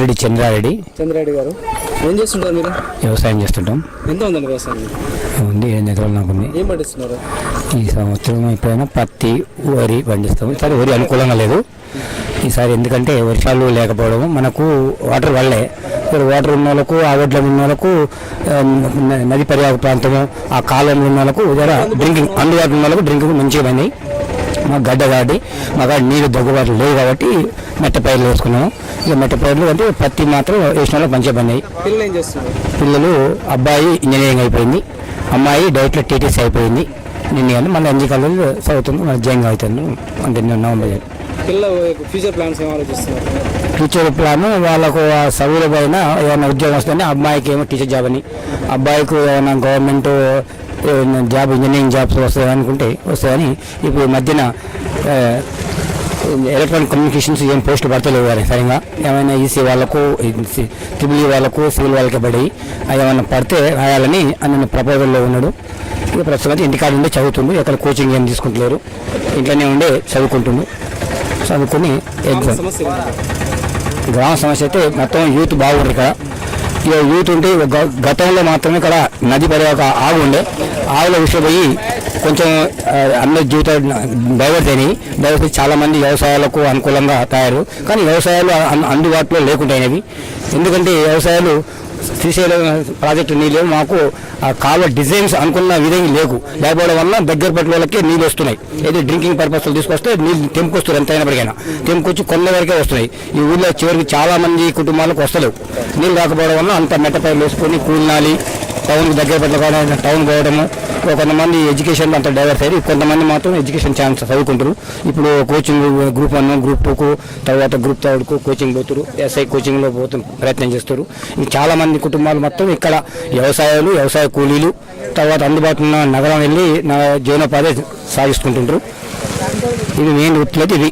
వెంకరెడ్డి చంద్రారెడ్డి. చంద్రారెడ్డి గారు. ఏం చేస్తుంటారు మీరు? వ్యవసాయం చేస్తుంటాం. ఎంత ఉందండి వ్యవసాయం ఉంది ఎనిమిది ఎకరాలు నాకు ఉంది. ఏం పండిస్తున్నారు? ఈ సంవత్సరం అయిపోయినా పత్తి వరి పండిస్తాం ఈసారి వరి అనుకూలంగా లేదు. ఈసారి ఎందుకంటే వర్షాలు లేకపోవడం మనకు వాటర్ వల్లే. ఇప్పుడు వాటర్ ఉన్న వాళ్ళకు ఆ ఒడ్ల ఉన్న వాళ్ళకు నది పర్యాయ ప్రాంతము ఆ కాలంలో ఉన్న వాళ్ళకు డ్రింకింగ్ అందుబాటులో ఉన్న వాళ్ళకు డ్రింకింగ్ మంచిగా మాకు గడ్డ కాబట్టి మాకు నీళ్ళు దగ్గుబాటు లేవు కాబట్టి మెట్ట పైర్లు వేసుకున్నాము. ఇక మెట్ట పైర్లు అంటే పత్తి మాత్రం వేసిన వాళ్ళకి మంచిగా పడినాయి. పిల్లలు అబ్బాయి ఇంజనీరింగ్ అయిపోయింది అమ్మాయి డైట్లో టీటీసీ అయిపోయింది. నిన్న కానీ మళ్ళీ ఎన్జీ కాలేజ్ చదువుతుంది మళ్ళీ జాయిన్ అవుతుంది. అంటే నవంబర్ పిల్లల ఫ్యూచర్ ప్లాన్స్ టీచర్ ప్లాన్ వాళ్ళకు పైన ఏమైనా ఉద్యోగం వస్తుందని అమ్మాయికి ఏమో టీచర్ జాబ్ అని. అబ్బాయికి ఏమైనా గవర్నమెంట్ జాబ్ ఇంజనీరింగ్ జాబ్స్ వస్తాయని అనుకుంటే వస్తాయని ఇప్పుడు ఈ మధ్యన ఎలక్ట్రానిక్ కమ్యూనికేషన్స్ ఏం పోస్ట్ పడతలేవు వారి సరిగా ఏమైనా ఈసీ వాళ్ళకు ట్రిపుల్ వాళ్ళకు సివిల్ వాళ్ళకి పడి ఏమైనా పడితే రాయాలని అన్న ప్రపోజల్లో ఉన్నాడు. ఇక ప్రస్తుతం ఇంటికాడ ఉండి చదువుతుండు. ఎక్కడ కోచింగ్ ఏం తీసుకుంటలేరు. ఇంట్లోనే ఉండే చదువుకుంటుండు. చదువుకుని ఎగ్జామ్? గ్రామ సమస్య అయితే మొత్తం యూత్ బాగుంది ఇక్కడ. ఇక యూత్ ఉంటే గతంలో మాత్రమే ఇక్కడ నది పడే ఒక ఆవు ఉండే. ఆవుల విషయం పోయి కొంచెం అన్ని జీవితాలు డైవర్ట్ అయినాయి. డైవర్ట్ చాలా మంది వ్యవసాయాలకు అనుకూలంగా తయారు. కానీ వ్యవసాయాలు అందుబాటులో లేకుండాయినవి. ఎందుకంటే వ్యవసాయాలు శ్రీశైలం ప్రాజెక్టు నీళ్ళు మాకు ఆ కాలువ డిజైన్స్ అనుకున్న విధంగా లేవు. లేకపోవడం వల్ల దగ్గర పట్ల వాళ్ళకి నీళ్ళు వస్తున్నాయి. ఏదో డ్రింకింగ్ పర్పస్లు తీసుకొస్తే నీళ్ళు తెంపుకొస్తారు ఎంత అయినప్పటికైనా తెంపుకొచ్చి కొన్న వరకే వస్తున్నాయి. ఈ ఊళ్ళో చివరికి చాలా మంది కుటుంబాలకు వస్తలేవు. నీళ్ళు రాకపోవడం వల్ల అంత మెట్టపైలు వేసుకొని కూలినాలి టౌన్కి దగ్గర పట్ల టౌన్ పోవడము కొంతమంది ఎడ్యుకేషన్ అంత డైవర్స్ అయ్యి కొంతమంది మాత్రం ఎడ్యుకేషన్ ఛాన్స్ చదువుకుంటారు ఇప్పుడు కోచింగ్ గ్రూప్ వన్ గ్రూప్ టూకు తర్వాత గ్రూప్ థర్డ్కు కోచింగ్ పోతారు. ఎస్ఐ కోచింగ్లో పోతు ప్రయత్నం చేస్తారు. ఇంక చాలా మంది కుటుంబాలు మొత్తం ఇక్కడ వ్యవసాయాలు వ్యవసాయ కూలీలు తర్వాత అందుబాటులో ఉన్న నగరం వెళ్ళి జీవనోపాధి సాగిస్తుంటుంటారు ఇది మెయిన్ వృత్తిలో అయితే ఇది.